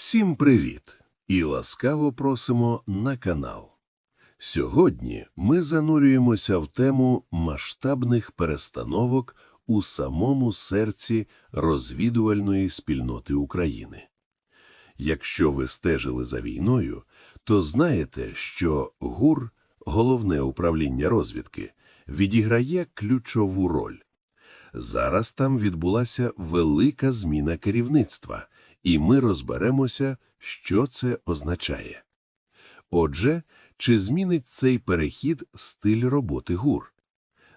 Всім привіт і ласкаво просимо на канал. Сьогодні ми занурюємося в тему масштабних перестановок у самому серці розвідувальної спільноти України. Якщо ви стежили за війною, то знаєте, що ГУР, головне управління розвідки, відіграє ключову роль. Зараз там відбулася велика зміна керівництва, і ми розберемося, що це означає. Отже, чи змінить цей перехід стиль роботи ГУР?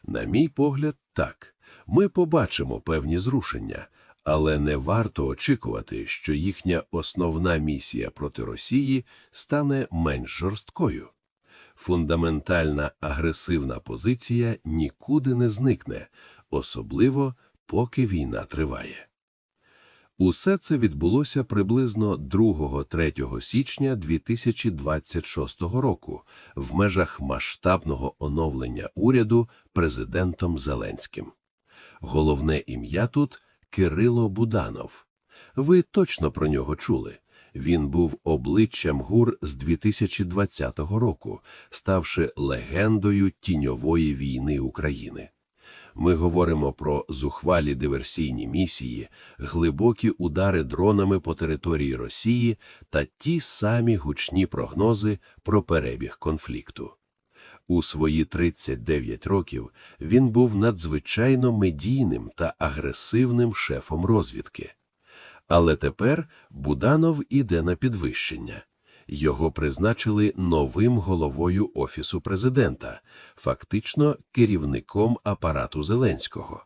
На мій погляд, так. Ми побачимо певні зрушення, але не варто очікувати, що їхня основна місія проти Росії стане менш жорсткою. Фундаментальна агресивна позиція нікуди не зникне, особливо поки війна триває. Усе це відбулося приблизно 2-3 січня 2026 року в межах масштабного оновлення уряду президентом Зеленським. Головне ім'я тут Кирило Буданов. Ви точно про нього чули. Він був обличчям ГУР з 2020 року, ставши легендою тіньової війни України. Ми говоримо про зухвалі диверсійні місії, глибокі удари дронами по території Росії та ті самі гучні прогнози про перебіг конфлікту. У свої 39 років він був надзвичайно медійним та агресивним шефом розвідки. Але тепер Буданов іде на підвищення. Його призначили новим головою Офісу президента, фактично керівником апарату Зеленського.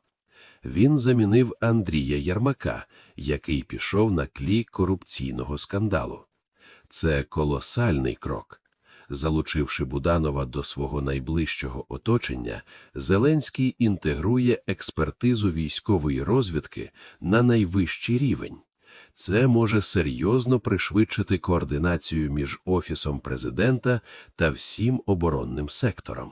Він замінив Андрія Ярмака, який пішов на тлі корупційного скандалу. Це колосальний крок. Залучивши Буданова до свого найближчого оточення, Зеленський інтегрує експертизу військової розвідки на найвищий рівень. Це може серйозно пришвидшити координацію між Офісом президента та всім оборонним сектором.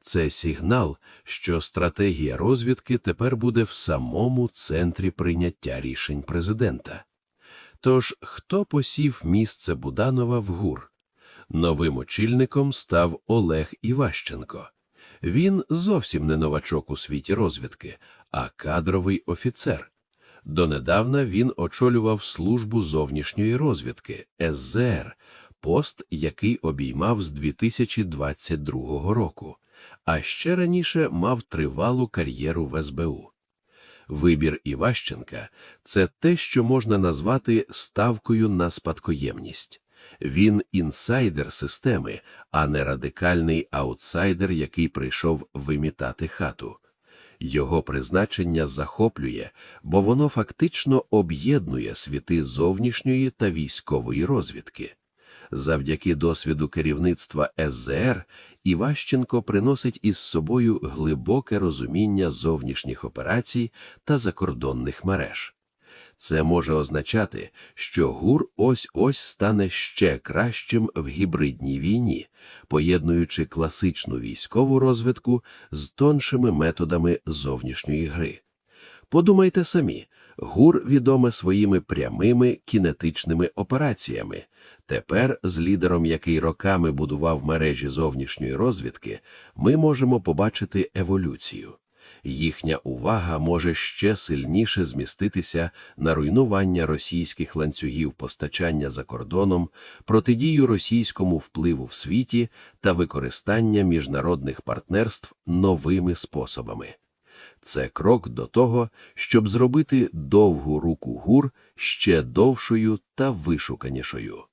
Це сигнал, що стратегія розвідки тепер буде в самому центрі прийняття рішень президента. Тож, хто посів місце Буданова в ГУР? Новим очільником став Олег Іващенко. Він зовсім не новачок у світі розвідки, а кадровий офіцер. Донедавна він очолював службу зовнішньої розвідки СЗР, пост, який обіймав з 2022 року, а ще раніше мав тривалу кар'єру в СБУ. Вибір Іващенка це те, що можна назвати ставкою на спадкоємність. Він інсайдер системи, а не радикальний аутсайдер, який прийшов вимітати хату. Його призначення захоплює, бо воно фактично об'єднує світи зовнішньої та військової розвідки. Завдяки досвіду керівництва СЗР Іващенко приносить із собою глибоке розуміння зовнішніх операцій та закордонних мереж. Це може означати, що ГУР ось-ось стане ще кращим в гібридній війні, поєднуючи класичну військову розвідку з тоншими методами зовнішньої гри. Подумайте самі, ГУР відоме своїми прямими кінетичними операціями. Тепер, з лідером, який роками будував мережі зовнішньої розвідки, ми можемо побачити еволюцію їхня увага може ще сильніше зміститися на руйнування російських ланцюгів постачання за кордоном, протидію російському впливу в світі та використання міжнародних партнерств новими способами. Це крок до того, щоб зробити довгу руку гур ще довшою та вишуканішою.